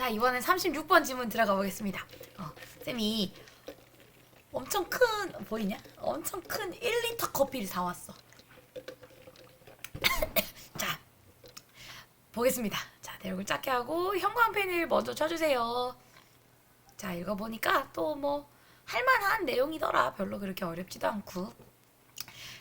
자 이번엔 36번 질문 들어가 보겠습니다. 어, 쌤이 엄청 큰 보이냐? 엄청 큰 1리터 커피를 사왔어. 자 보겠습니다. 자, 내 얼굴 작게 하고 형광펜을 먼저 쳐주세요. 자, 읽어보니까 또 뭐 할만한 내용이더라. 별로 그렇게 어렵지도 않고.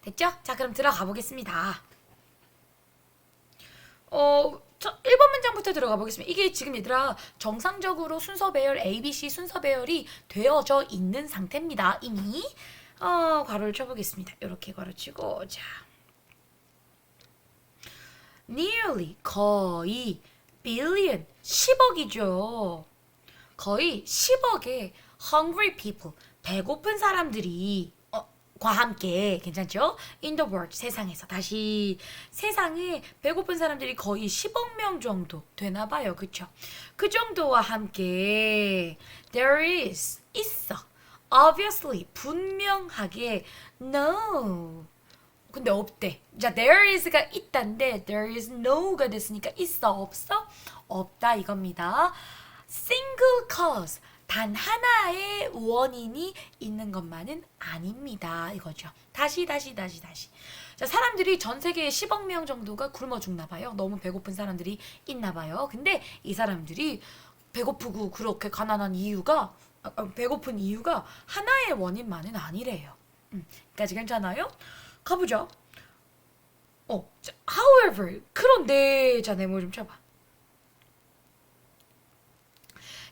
됐죠? 자, 그럼 들어가 보겠습니다. 어, 저 1번 문장부터 들어가 보겠습니다. 이게 지금 얘들아 정상적으로 순서 배열 ABC 순서 배열이 되어져 있는 상태입니다. 이미 어, 괄호를 쳐보겠습니다. 이렇게 괄호 치고 자 nearly 거의 billion 10억이죠. 거의 10억의 hungry people 배고픈 사람들이 어, 과 함께 괜찮죠? In the world 세상에서 다시 세상에 배고픈 사람들이 거의 10억 명 정도 되나 봐요. 그쵸? 그 정도와 함께 there is 있어. obviously 분명하게 no 근데 없대. 자, there is가 있단데 there is no가 됐으니까 있어 없어? 없다 이겁니다. single cause 단 하나의 원인이 있는 것만은 아닙니다. 이거죠. 다시 다시 다시 다시. 자, 사람들이 전 세계에 10억 명 정도가 굶어 죽나 봐요. 너무 배고픈 사람들이 있나 봐요. 근데 이 사람들이 배고프고 그렇게 가난한 이유가 아, 아, 배고픈 이유가 하나의 원인만은 아니래요. 음, 까지 괜찮아요? 가보자. 어, 자, however, 그런데 자, 내목좀 쳐봐.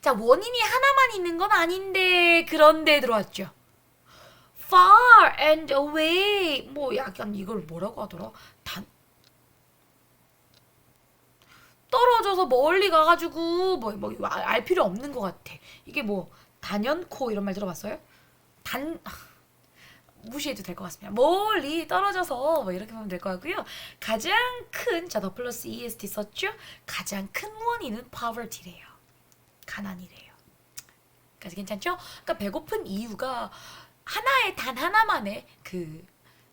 자, 원인이 하나만 있는 건 아닌데 그런데 들어왔죠. far and away 뭐 약간 이걸 뭐라고 하더라? 단 떨어져서 멀리 가가지고 뭐, 뭐알 필요 없는 것 같아. 이게 뭐 단연코 이런 말 들어봤어요? 단 무시해도 될 것 같습니다. 멀리 떨어져서 뭐 이렇게 보면 될 것 같고요. 가장 큰, 자, 더 플러스 EST 썼죠? 가장 큰 원인은 poverty래요. 가난이래요. 까지 괜찮죠? 그러니까 배고픈 이유가 하나의 단 하나만의 그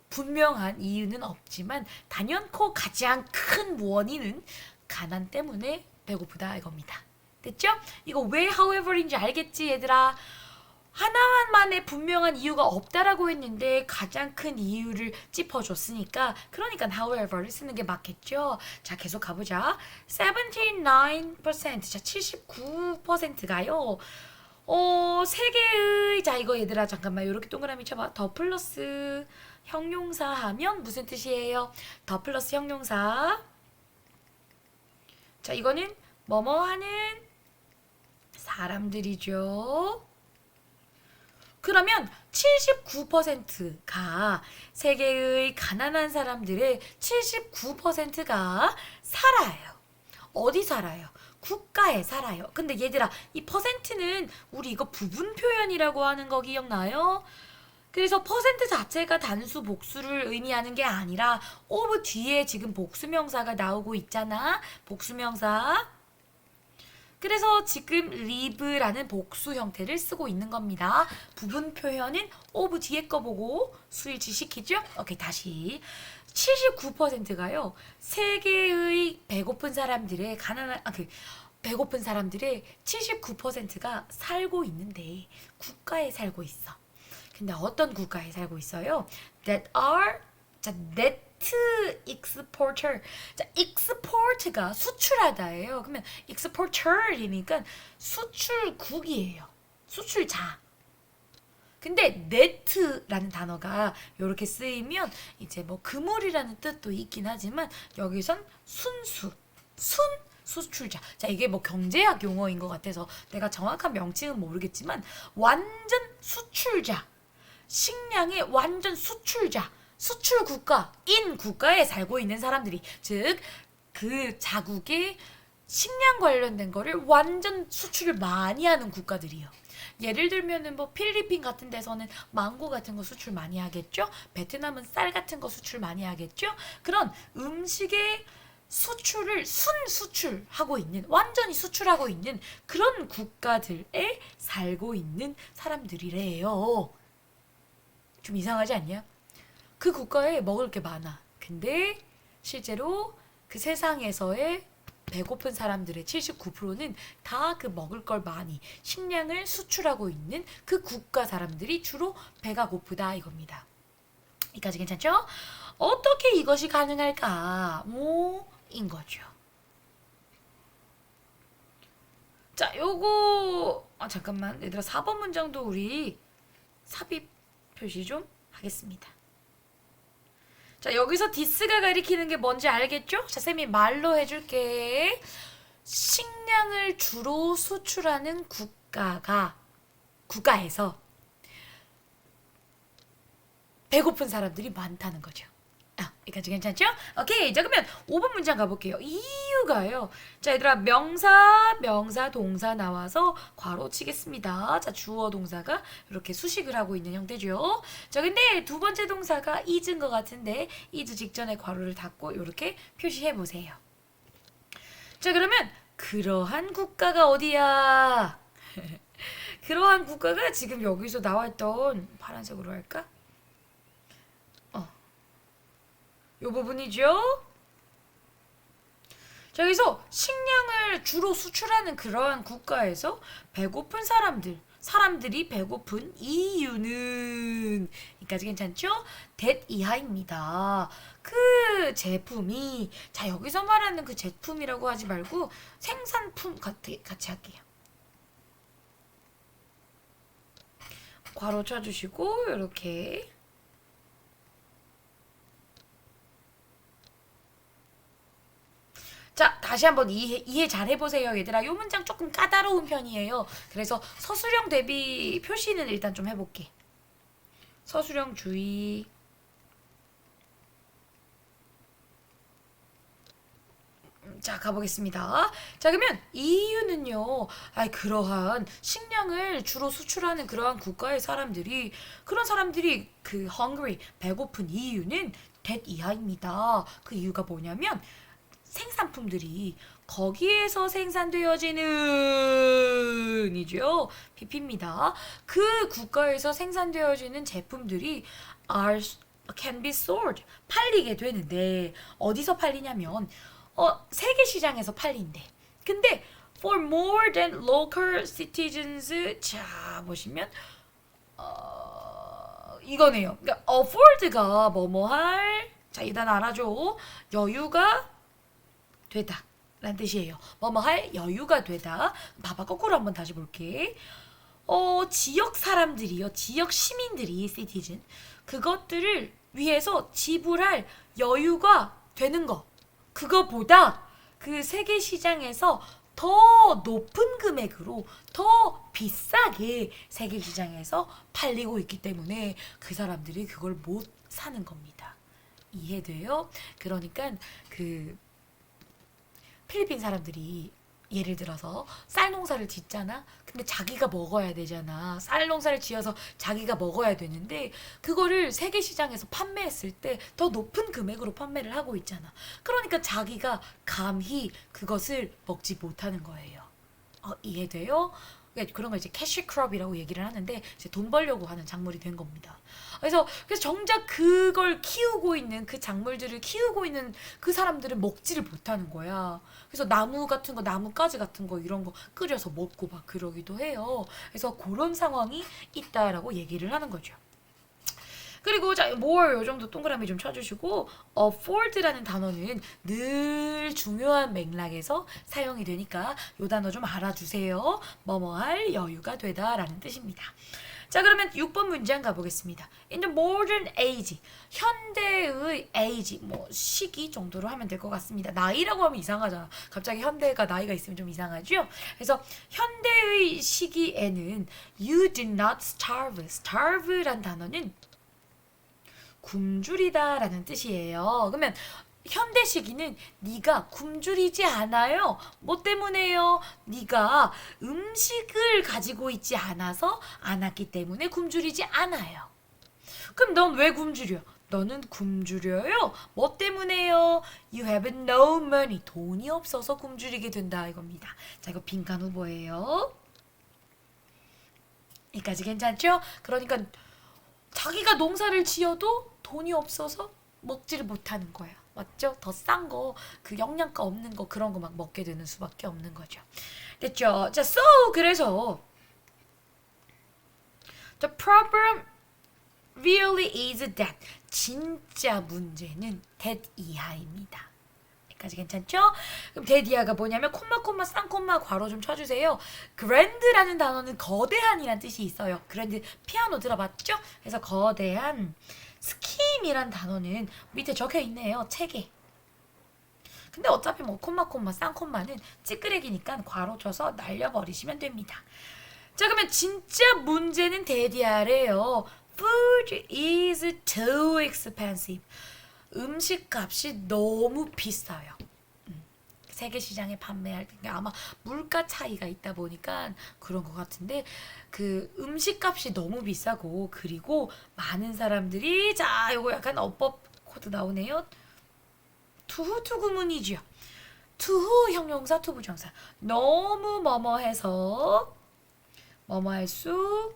분명한 이유는 없지만 단연코 가장 큰 원인은 가난 때문에 배고프다 이겁니다. 됐죠? 이거 왜 however인지 알겠지 얘들아? 하나만의 분명한 이유가 없다라고 했는데 가장 큰 이유를 짚어줬으니까 그러니까 however를 쓰는 게 맞겠죠. 자 계속 가보자. 79%, 자 79%가요. 어, 세 개의 자 이거 얘들아 잠깐만 이렇게 동그라미 쳐봐. 더 플러스 형용사 하면 무슨 뜻이에요? 더 플러스 형용사. 자 이거는 뭐뭐 하는 사람들이죠. 그러면 79%가 세계의 가난한 사람들의 79%가 살아요. 어디 살아요? 국가에 살아요. 근데 얘들아, 이 퍼센트는 우리 이거 부분 표현이라고 하는 거 기억나요? 그래서 퍼센트 자체가 단수 복수를 의미하는 게 아니라 오브 뒤에 지금 복수명사가 나오고 있잖아. 복수명사. 그래서 지금 live라는 복수 형태를 쓰고 있는 겁니다. 부분 표현은 of 뒤에 거 보고 수일치 시키죠? 오케이, 다시. 79%가요. 세계의 배고픈 사람들의 가난한, 아, 그, 배고픈 사람들의 79%가 살고 있는데 국가에 살고 있어. 근데 어떤 국가에 살고 있어요? That are, 자, that exporter. 자, export가 수출하다예요. 그러면 exporter이니까 수출국이에요. 수출자. 근데 net라는 단어가 이렇게 쓰이면 이제 뭐 그물이라는 뜻도 있긴 하지만 여기선 순수, 순 수출자. 자, 이게 뭐 경제학 용어인 것 같아서 내가 정확한 명칭은 모르겠지만 완전 수출자. 식량의 완전 수출자. 수출 국가인 국가에 살고 있는 사람들이 즉 그 자국의 식량 관련된 거를 완전 수출을 많이 하는 국가들이요. 예를 들면은 뭐 필리핀 같은 데서는 망고 같은 거 수출 많이 하겠죠. 베트남은 쌀 같은 거 수출 많이 하겠죠. 그런 음식의 수출을 순 수출하고 있는 완전히 수출하고 있는 그런 국가들에 살고 있는 사람들이래요. 좀 이상하지 않냐? 그 국가에 먹을 게 많아. 근데 실제로 그 세상에서의 배고픈 사람들의 79%는 다 그 먹을 걸 많이 식량을 수출하고 있는 그 국가 사람들이 주로 배가 고프다 이겁니다. 여기까지 괜찮죠? 어떻게 이것이 가능할까? 뭐인 거죠. 자, 요거 아 잠깐만 얘들아 4번 문장도 우리 삽입 표시 좀 하겠습니다. 자, 여기서 디스가 가리키는 게 뭔지 알겠죠? 자, 쌤이 말로 해줄게. 식량을 주로 수출하는 국가가, 국가에서 배고픈 사람들이 많다는 거죠. 아, 여기까지 괜찮죠? 오케이. 자, 그러면 5번 문장 가볼게요. 이유가요. 자, 얘들아, 명사, 명사, 동사 나와서 괄호 치겠습니다. 자, 주어 동사가 이렇게 수식을 하고 있는 형태죠. 자, 근데 두 번째 동사가 is인 것 같은데, is 직전에 괄호를 닫고 이렇게 표시해 보세요. 자, 그러면 그러한 국가가 어디야? 그러한 국가가 지금 여기서 나왔던 파란색으로 할까? 요 부분이죠. 자, 여기서 식량을 주로 수출하는 그러한 국가에서 배고픈 사람들, 사람들이 배고픈 이유는 여기까지 괜찮죠? that 이하입니다. 그 제품이 자 여기서 말하는 그 제품이라고 하지 말고 생산품 같이, 같이 할게요. 괄호 쳐주시고 이렇게 자, 다시 한번 이해, 이해 잘 해보세요, 얘들아. 요 문장 조금 까다로운 편이에요. 그래서 서술형 대비 표시는 일단 좀 해볼게. 서술형 주의. 음, 자, 가보겠습니다. 자, 그러면 이유는요, 아 그러한 식량을 주로 수출하는 그러한 국가의 사람들이, 그런 사람들이 그 hungry, 배고픈 이유는 that 이하입니다. 그 이유가 뭐냐면, 생산품들이 거기에서 생산되어지는 이죠. PP입니다. 그 국가에서 생산되어지는 제품들이 are can be sold 팔리게 되는데 어디서 팔리냐면 어 세계 시장에서 팔린대. 근데 for more than local citizens 자 보시면 어 이거네요. 그러니까 afford가 뭐뭐할 자 일단 알아줘 여유가 되다. 라는 뜻이에요. 뭐뭐 할 여유가 되다. 봐봐, 거꾸로 한번 다시 볼게. 어, 지역 사람들이요. 지역 시민들이, citizen. 그것들을 위해서 지불할 여유가 되는 거. 그거보다 그 세계 시장에서 더 높은 금액으로 더 비싸게 세계 시장에서 팔리고 있기 때문에 그 사람들이 그걸 못 사는 겁니다. 이해돼요? 그러니까 그 필리핀 사람들이 예를 들어서 쌀 농사를 짓잖아. 근데 자기가 먹어야 되잖아. 쌀 농사를 지어서 자기가 먹어야 되는데 그거를 세계 시장에서 판매했을 때 더 높은 금액으로 판매를 하고 있잖아. 그러니까 자기가 감히 그것을 먹지 못하는 거예요. 어, 이해돼요? 그러니까 그런 걸 이제 캐시 크롭이라고 얘기를 하는데 이제 돈 벌려고 하는 작물이 된 겁니다. 그래서 그래서 정작 그걸 키우고 있는 그 작물들을 키우고 있는 그 사람들은 먹지를 못하는 거야. 그래서 나무 같은 거, 나뭇가지 같은 거 이런 거 끓여서 먹고 막 그러기도 해요. 그래서 그런 상황이 있다라고 얘기를 하는 거죠. 그리고 자, more 요 정도 동그라미 좀 쳐주시고 afford라는 단어는 늘 중요한 맥락에서 사용이 되니까 요 단어 좀 알아주세요. 뭐뭐 할 여유가 되다라는 뜻입니다. 자 그러면 6번 문장 가보겠습니다. In the modern age 현대의 age 뭐 시기 정도로 하면 될 것 같습니다. 나이라고 하면 이상하잖아. 갑자기 현대가 나이가 있으면 좀 이상하죠. 그래서 현대의 시기에는 you do not starve. starve란 단어는 굶주리다라는 뜻이에요. 그러면 현대 시기는 네가 굶주리지 않아요. 뭐 때문에요? 네가 음식을 가지고 있지 않아서 안 왔기 때문에 굶주리지 않아요. 그럼 넌 왜 굶주려? 너는 굶주려요? 뭐 때문에요? You have no money. 돈이 없어서 굶주리게 된다 이겁니다. 자, 이거 빈칸 후보예요. 여기까지 괜찮죠? 그러니까 자기가 농사를 지어도 돈이 없어서 먹지를 못하는 거야. 맞죠? 더 싼 거, 그 영양가 없는 거 그런 거 막 먹게 되는 수밖에 없는 거죠. 됐죠? 자, so 그래서 the problem really is that 진짜 문제는 that 이하입니다. 여기까지 괜찮죠? 그럼 이하가 뭐냐면 콤마 콤마 쌍콤마 괄호 좀 쳐주세요. grand라는 단어는 거대한이란 뜻이 있어요. 그랜드 피아노 들어봤죠? 그래서 거대한 스킴이란 단어는 밑에 적혀 있네요. 책에. 근데 어차피 뭐 콤마 콤마 쌍콤마는 찌끄레기니까 괄호 쳐서 날려버리시면 됩니다. 자 그러면 진짜 문제는 대디아래요. Food is too expensive. 음식 값이 너무 비싸요. 음, 세계 시장에 판매할 때 아마 물가 차이가 있다 보니까 그런 것 같은데 그 음식 값이 너무 비싸고 그리고 많은 사람들이 자 요거 약간 어법 코드 나오네요. 투후 투구문이죠. 투후 형용사 투부정사 너무 뭐뭐해서 뭐뭐 할 수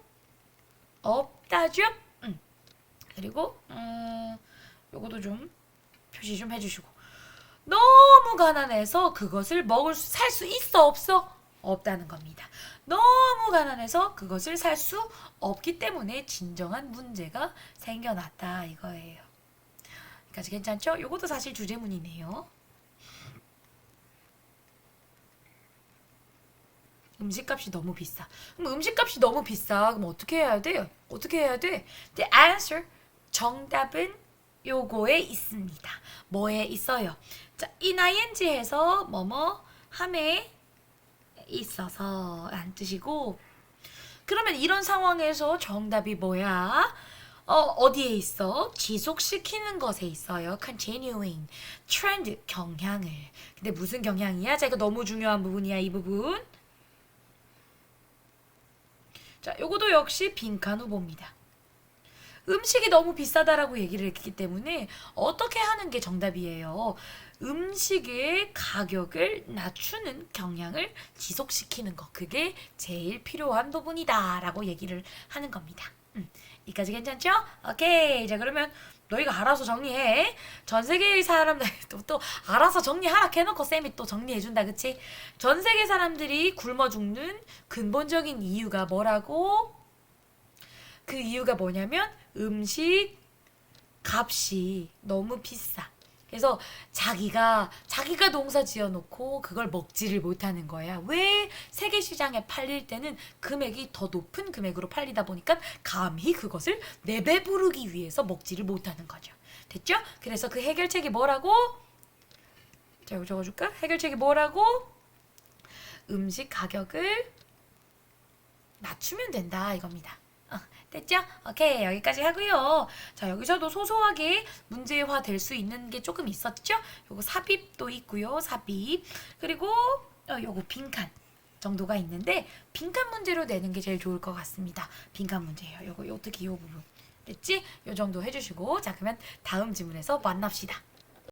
없다죠. 음. 그리고 음, 요것도 좀 표시 좀 해주시고 너무 가난해서 그것을 먹을 수살수 있어 없어 없다는 겁니다. 너무 가난해서 그것을 살 수 없기 때문에 진정한 문제가 생겨났다 이거예요. 여기까지 괜찮죠? 요것도 사실 주제문이네요. 음식값이 너무 비싸. 그럼 음식값이 너무 비싸. 그럼 어떻게 해야 돼? 어떻게 해야 돼? The answer 정답은 요거에 있습니다. 뭐에 있어요? 자, ing해서 뭐뭐 함에 있어서 안 뜻이고 그러면 이런 상황에서 정답이 뭐야? 어, 어디에 있어? 지속시키는 것에 있어요. continuing. trend, 경향을. 근데 무슨 경향이야? 자, 이거 너무 중요한 부분이야, 이 부분. 자, 요것도 역시 빈칸 후보입니다. 음식이 너무 비싸다라고 얘기를 했기 때문에 어떻게 하는 게 정답이에요. 음식의 가격을 낮추는 경향을 지속시키는 것. 그게 제일 필요한 부분이다라고 얘기를 하는 겁니다. 음, 여기까지 괜찮죠? 오케이. 자, 그러면 너희가 알아서 정리해. 전 세계의 사람들 또, 또 알아서 정리하라 해놓고 쌤이 또 정리해준다, 그치? 전 세계 사람들이 굶어 죽는 근본적인 이유가 뭐라고? 그 이유가 뭐냐면 음식 값이 너무 비싸. 그래서 자기가 자기가 농사 지어 놓고 그걸 먹지를 못하는 거야. 왜 세계 시장에 팔릴 때는 금액이 더 높은 금액으로 팔리다 보니까 감히 그것을 내배부르기 위해서 먹지를 못하는 거죠. 됐죠? 그래서 그 해결책이 뭐라고? 자, 이거 적어 줄까? 해결책이 뭐라고? 음식 가격을 낮추면 된다 이겁니다. 어, 됐죠? 오케이 여기까지 하고요. 자 여기서도 소소하게 문제화 될 수 있는 게 조금 있었죠? 요거 삽입도 있고요. 삽입 그리고 어, 요거 빈칸 정도가 있는데 빈칸 문제로 내는 게 제일 좋을 것 같습니다. 빈칸 문제예요. 요거 요 특히 요 부분 됐지? 요 정도 해주시고 자 그러면 다음 질문에서 만납시다.